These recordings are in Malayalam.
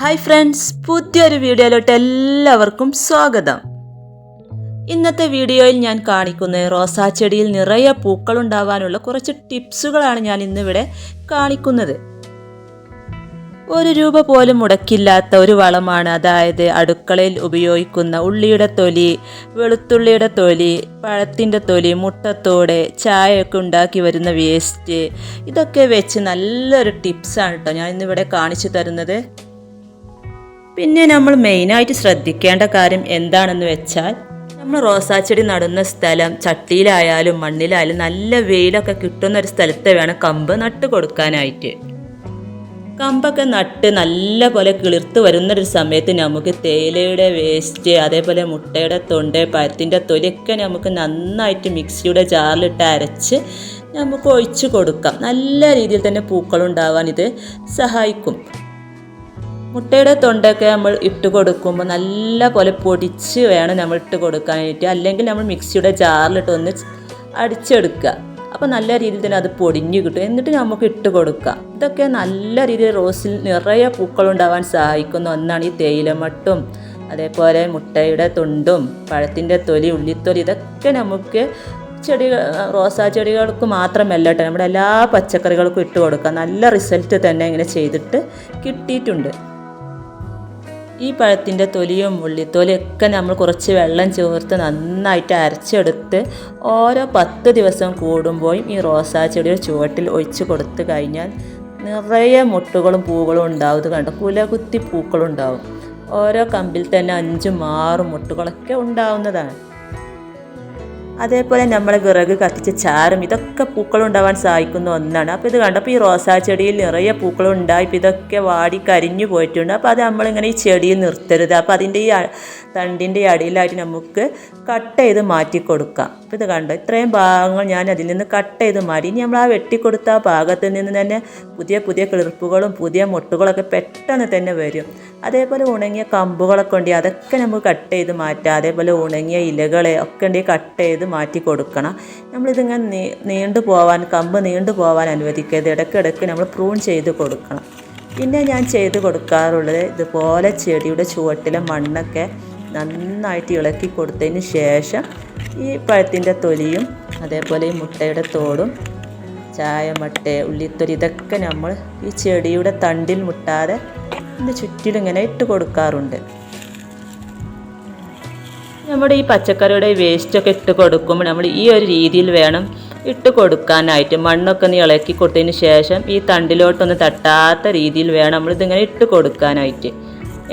ഹായ് ഫ്രണ്ട്സ് പുതിയൊരു വീഡിയോയിലോട്ട് എല്ലാവർക്കും സ്വാഗതം. ഇന്നത്തെ വീഡിയോയിൽ ഞാൻ കാണിക്കുന്നത് റോസാ ചെടിയിൽ നിറയെ പൂക്കളുണ്ടാവാനുള്ള കുറച്ച് ടിപ്സുകളാണ് ഞാൻ ഇന്നിവിടെ കാണിക്കുന്നത്. ഒരു രൂപ പോലും മുടക്കില്ലാത്ത ഒരു വളമാണ് അതായത് അടുക്കളയിൽ ഉപയോഗിക്കുന്ന ഉള്ളിയുടെ തൊലി വെളുത്തുള്ളിയുടെ തൊലി പഴത്തിന്റെ തൊലി മുട്ടത്തോടെ ചായയൊക്കെ ഉണ്ടാക്കി വരുന്ന വേസ്റ്റ്. ഇതൊക്കെ വെച്ച് നല്ലൊരു ടിപ്സാണ് കേട്ടോ ഞാൻ ഇന്നിവിടെ കാണിച്ചു തരുന്നത്. പിന്നെ നമ്മൾ മെയിനായിട്ട് ശ്രദ്ധിക്കേണ്ട കാര്യം എന്താണെന്ന് വെച്ചാൽ നമ്മൾ റോസാച്ചെടി നടുന്ന സ്ഥലം ചട്ടിയിലായാലും മണ്ണിലായാലും നല്ല വെയിലൊക്കെ കിട്ടുന്ന ഒരു സ്ഥലത്ത് വേണം കമ്പ് നട്ട് കൊടുക്കാനായിട്ട്. കമ്പൊക്കെ നട്ട് നല്ല പോലെ കിളിർത്ത് വരുന്നൊരു സമയത്ത് നമുക്ക് തേയിലയുടെ വേസ്റ്റ് അതേപോലെ മുട്ടയുടെ തൊണ്ട് പരത്തിന്റെ തൊലിയൊക്കെ നമുക്ക് നന്നായിട്ട് മിക്സിയുടെ ജാറിലിട്ട് അരച്ച് നമുക്ക് ഒഴിച്ച് കൊടുക്കാം. നല്ല രീതിയിൽ തന്നെ പൂക്കളുണ്ടാവാൻ ഇത് സഹായിക്കും. മുട്ടയുടെ തൊണ്ടൊക്കെ നമ്മൾ ഇട്ട് കൊടുക്കുമ്പോൾ നല്ല പോലെ പൊടിച്ച് വേണം നമ്മൾ ഇട്ട് കൊടുക്കാനായിട്ട്. അല്ലെങ്കിൽ നമ്മൾ മിക്സിയുടെ ജാറിലിട്ട് ഒന്ന് അടിച്ചെടുക്കുക. അപ്പോൾ നല്ല രീതിയിൽ തന്നെ അത് പൊടിഞ്ഞു കിട്ടും. എന്നിട്ട് നമുക്ക് ഇട്ട് കൊടുക്കാം. ഇതൊക്കെ നല്ല രീതിയിൽ റോസിൽ നിറയെ പൂക്കളുണ്ടാവാൻ സഹായിക്കുന്ന ഒന്നാണ് ഈ തേയിലമട്ടും. അതേപോലെ മുട്ടയുടെ തൊണ്ടും പഴത്തിന്റെ തൊലി ഉള്ളിത്തൊലി ഇതൊക്കെ നമുക്ക് ചെടികൾ റോസാ ചെടികൾക്ക് മാത്രമല്ല കേട്ടോ നമ്മുടെ എല്ലാ പച്ചക്കറികൾക്കും ഇട്ട് കൊടുക്കുക നല്ല റിസൾട്ട് തന്നെ ഇങ്ങനെ ചെയ്തിട്ട് കിട്ടിയിട്ടുണ്ട്. ഈ പഴത്തിന്റെ തൊലിയും ഉള്ളിത്തൊലിയും ഒക്കെ നമ്മൾ കുറച്ച് വെള്ളം ചേർത്ത് നന്നായിട്ട് അരച്ചെടുത്ത് ഓരോ പത്ത് ദിവസം കൂടുമ്പോഴും ഈ റോസാ ചെടിയുടെ ചുവട്ടിൽ ഒഴിച്ച് കൊടുത്തു കഴിഞ്ഞാൽ നിറയെ മുട്ടുകളും പൂക്കളും ഉണ്ടാവും. ഇത് കണ്ടോ? കുലകുത്തി പൂക്കളുണ്ടാവും. ഓരോ കമ്പിൽ തന്നെ അഞ്ചും ആറും മുട്ടുകളൊക്കെ ഉണ്ടാവുന്നതാണ്. അതേപോലെ നമ്മളെ വിറക് കത്തിച്ച ചാരം ഇതൊക്കെ പൂക്കൾ ഉണ്ടാവാൻ സഹായിക്കുന്ന ഒന്നാണ്. അപ്പോൾ ഇത് കണ്ടപ്പോൾ ഈ റോസാ ചെടിയിൽ നിറയെ പൂക്കൾ ഉണ്ടായി ഇപ്പോൾ ഇതൊക്കെ വാടി കരിഞ്ഞു പോയിട്ടുണ്ട്. അപ്പോൾ അത് നമ്മളിങ്ങനെ ഈ ചെടിയിൽ നിർത്തരുത്. അപ്പോൾ അതിന്റെ ഈ തണ്ടിന്റെ അടിയിലായിട്ട് നമുക്ക് കട്ട് ചെയ്ത് മാറ്റി കൊടുക്കാം. അപ്പോൾ ഇത് കണ്ടോ? ഇത്രയും ഭാഗങ്ങൾ ഞാൻ അതിൽ നിന്ന് കട്ട് ചെയ്ത് മാറ്റി. ഇനി നമ്മൾ ആ വെട്ടിക്കൊടുത്ത ആ ഭാഗത്ത് നിന്ന് തന്നെ പുതിയ പുതിയ കിളിർപ്പുകളും പുതിയ മുട്ടുകളൊക്കെ പെട്ടെന്ന് തന്നെ വരും. അതേപോലെ ഉണങ്ങിയ കമ്പുകളൊക്കെ ഉണ്ടെങ്കിൽ അതൊക്കെ നമുക്ക് കട്ട് ചെയ്ത് മാറ്റാം. അതേപോലെ ഉണങ്ങിയ ഇലകളെ ഒക്കെ ഉണ്ടെങ്കിൽ കട്ട് ചെയ്ത് മാറ്റി കൊടുക്കണം. നമ്മളിതിങ്ങനെ നീ നീണ്ടു പോവാൻ കമ്പ് നീണ്ടു പോവാൻ അനുവദിക്കരുത്. ഇടയ്ക്കിടയ്ക്ക് നമ്മൾ പ്രൂൺ ചെയ്ത് കൊടുക്കണം. പിന്നെ ഞാൻ ചെയ്ത് കൊടുക്കാറുള്ളത് ഇതുപോലെ ചെടിയുടെ ചുവട്ടിലെ മണ്ണൊക്കെ നന്നായിട്ട് ഇളക്കി കൊടുത്തതിന് ശേഷം ഈ പഴത്തിന്റെ തൊലിയും അതേപോലെ ഈ മുട്ടയുടെ തോടും ചായ മട്ട ഉള്ളിത്തൊലി ഇതൊക്കെ നമ്മൾ ഈ ചെടിയുടെ തണ്ടിൽ മുട്ടാതെ ഇതിന്റെ ചുറ്റിലും ഇങ്ങനെ ഇട്ട് കൊടുക്കാറുണ്ട്. നമ്മുടെ ഈ പച്ചക്കറിയുടെ വേസ്റ്റൊക്കെ ഇട്ട് കൊടുക്കുമ്പോൾ നമ്മൾ ഈ ഒരു രീതിയിൽ വേണം ഇട്ട് കൊടുക്കാനായിട്ട് മണ്ണൊക്കെ ഒന്ന് ഇളക്കി കൊടുത്തതിന് ശേഷം ഈ തണ്ടിലോട്ടൊന്ന് തട്ടാത്ത രീതിയിൽ വേണം നമ്മൾ ഇതിങ്ങനെ ഇട്ട് കൊടുക്കാനായിട്ട്.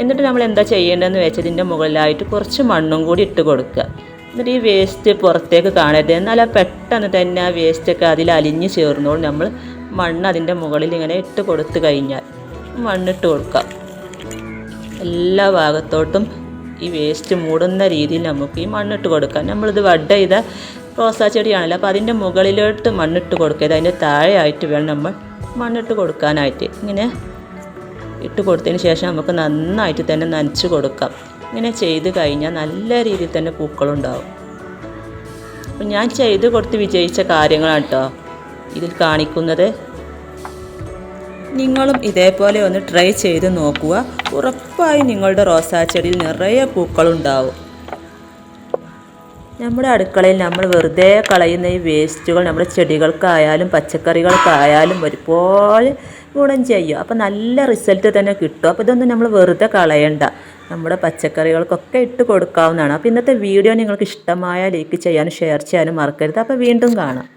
എന്നിട്ട് നമ്മൾ എന്താ ചെയ്യേണ്ടതെന്ന് വെച്ചാൽ ഇതിന്റെ മുകളിലായിട്ട് കുറച്ച് മണ്ണും കൂടി ഇട്ട് കൊടുക്കുക. എന്നിട്ട് ഈ വേസ്റ്റ് പുറത്തേക്ക് കാണരുത്. എന്നാൽ പെട്ടെന്ന് തന്നെ ആ വേസ്റ്റൊക്കെ അതിൽ അലിഞ്ഞ് ചേർന്നോളും നമ്മൾ മണ്ണ് അതിന്റെ മുകളിൽ ഇങ്ങനെ ഇട്ട് കൊടുത്തു കഴിഞ്ഞാൽ മണ്ണിട്ട് കൊടുക്കാം. എല്ലാ ഭാഗത്തോട്ടും ഈ വേസ്റ്റ് മൂടുന്ന രീതിയിൽ നമുക്ക് ഈ മണ്ണിട്ട് കൊടുക്കാം. നമ്മളിത് വഡ് ചെയ്ത റോസാ ചെടിയാണല്ലോ അപ്പോൾ അതിന്റെ മുകളിലോട്ട് മണ്ണിട്ട് കൊടുക്കരുത് അതിന്റെ താഴെയായിട്ട് വേണം നമ്മൾ മണ്ണിട്ട് കൊടുക്കാനായിട്ട്. ഇങ്ങനെ ഇട്ട് കൊടുത്തതിന് ശേഷം നമുക്ക് നന്നായിട്ട് തന്നെ നനച്ച് കൊടുക്കാം. ഇങ്ങനെ ചെയ്ത് കഴിഞ്ഞാൽ നല്ല രീതിയിൽ തന്നെ പൂക്കളുണ്ടാവും. അപ്പം ഞാൻ ചെയ്ത് കൊടുത്ത് വിജയിച്ച കാര്യങ്ങളാണ് കേട്ടോ ഇതിൽ കാണിക്കുന്നത്. നിങ്ങളും ഇതേപോലെ ഒന്ന് ട്രൈ ചെയ്ത് നോക്കുക. ഉറപ്പായും നിങ്ങളുടെ റോസാച്ചെടിയിൽ നിറയെ പൂക്കളുണ്ടാവും. നമ്മുടെ അടുക്കളയിൽ നമ്മൾ വെറുതെ കളയുന്ന ഈ വേസ്റ്റുകൾ നമ്മുടെ ചെടികൾക്കായാലും പച്ചക്കറികൾക്കായാലും ഒരുപോലെ ഗുണം ചെയ്യും. അപ്പോൾ നല്ല റിസൾട്ട് തന്നെ കിട്ടും. അപ്പോൾ ഇതൊന്നും നമ്മൾ വെറുതെ കളയണ്ട. നമ്മുടെ പച്ചക്കറികൾക്കൊക്കെ ഇട്ട് കൊടുക്കാവുന്നതാണ്. അപ്പോൾ ഇന്നത്തെ വീഡിയോ നിങ്ങൾക്ക് ഇഷ്ടമായ ലൈക്ക് ചെയ്യാനും ഷെയർ ചെയ്യാനും മറക്കരുത്. അപ്പോൾ വീണ്ടും കാണാം.